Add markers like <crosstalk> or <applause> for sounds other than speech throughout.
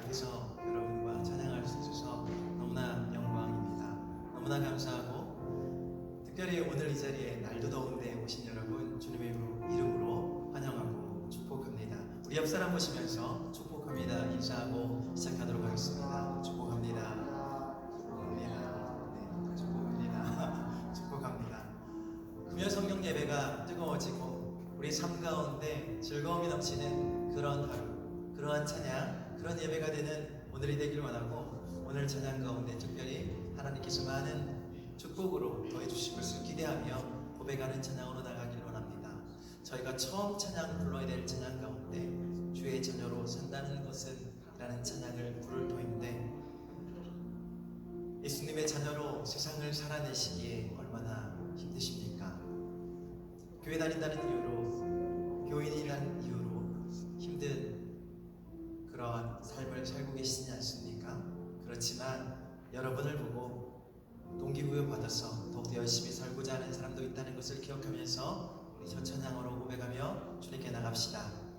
앞에서 여러분과 찬양할 수 있어서 너무나 영광입니다. 너무나 감사하고 특별히 오늘 이 자리에 날도 더운데 오신 여러분 주님의 이름으로 환영하고 축복합니다. 우리 옆 사람 보시면서 축복합니다 인사하고 시작하도록 하겠습니다. 축복합니다. 축복합니다. 네, 축복합니다. <laughs> 축복합니다. 금요 성령 예배가 뜨거워지고 우리 삶 가운데 즐거움이 넘치는 그런 하루, 그러한 찬양, 그런 예배가 되는 오늘이 되길 원하고 오늘 찬양 가운데 특별히 하나님께서 많은 축복으로 더해주실 것을 기대하며 고백하는 찬양으로 나가길 원합니다. 저희가 처음 찬양 불러야 될 찬양 가운데 주의 자녀로 산다는 것은 라는 찬양을 부를 터인데 예수님의 자녀로 세상을 살아내시기에 얼마나 힘드십니까? 교회 다닌다는 이유로 교인이라는 이유로 힘든 그러한 삶을 살고 계시지 않습니까? 그렇지만 여러분을 보고 동기부여 받아서 더욱더 열심히 살고자 하는 사람도 있다는 것을 기억하면서 우리 첫 찬양으로 고백하며 주님께 나갑시다.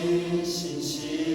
지신 십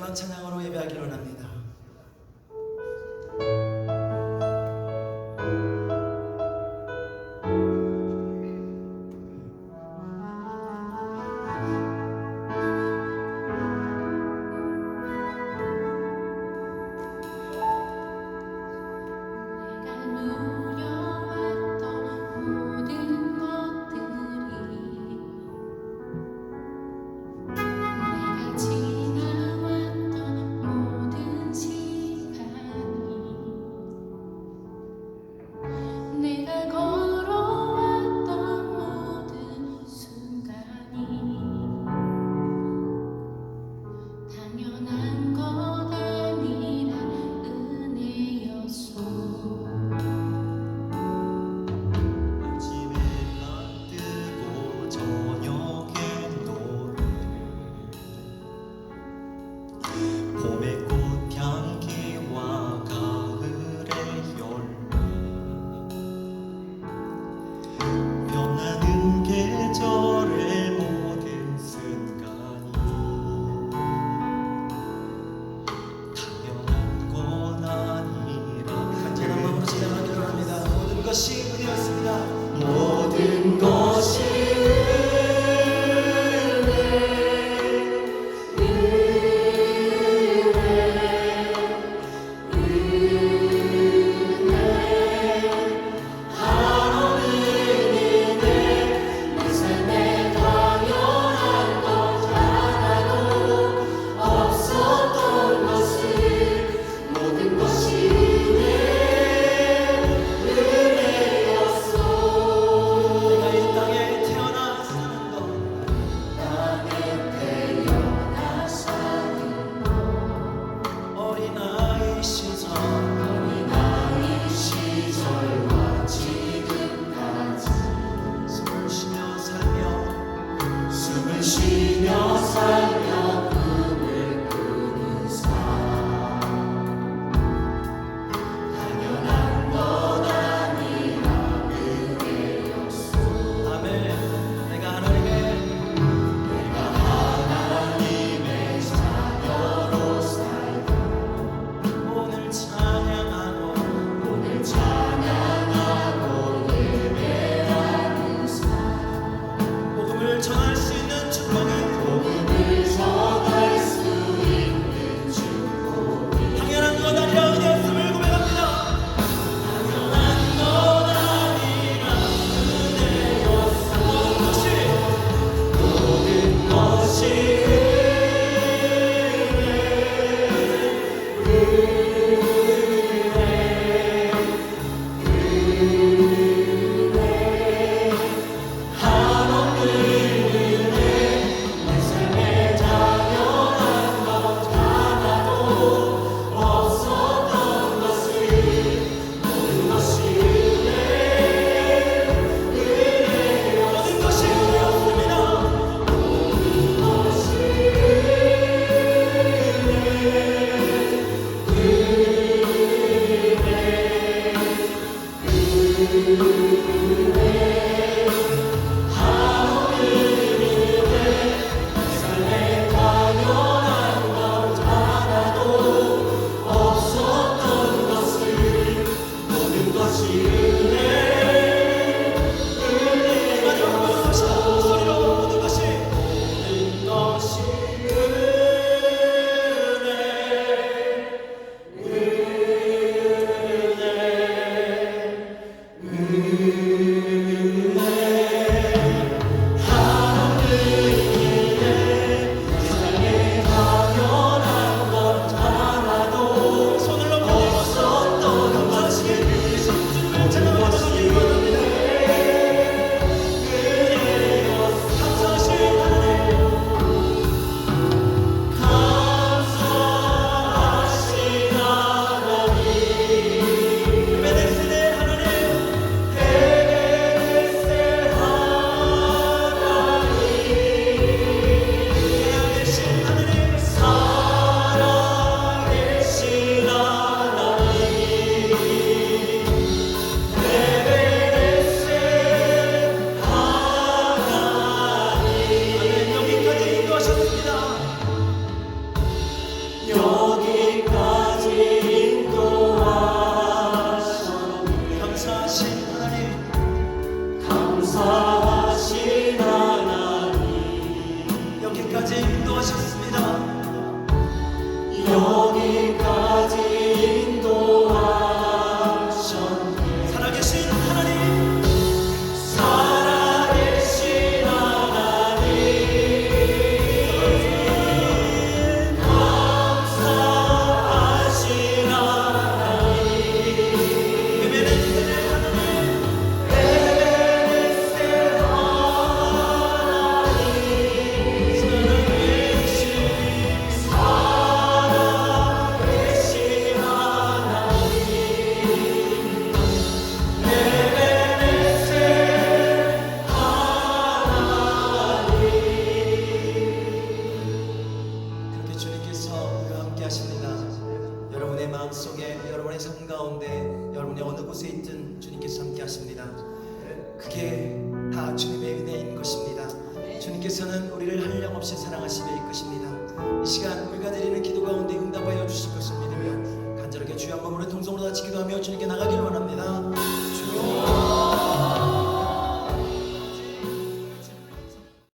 하지만 찬양으로 예배하기로 합니다.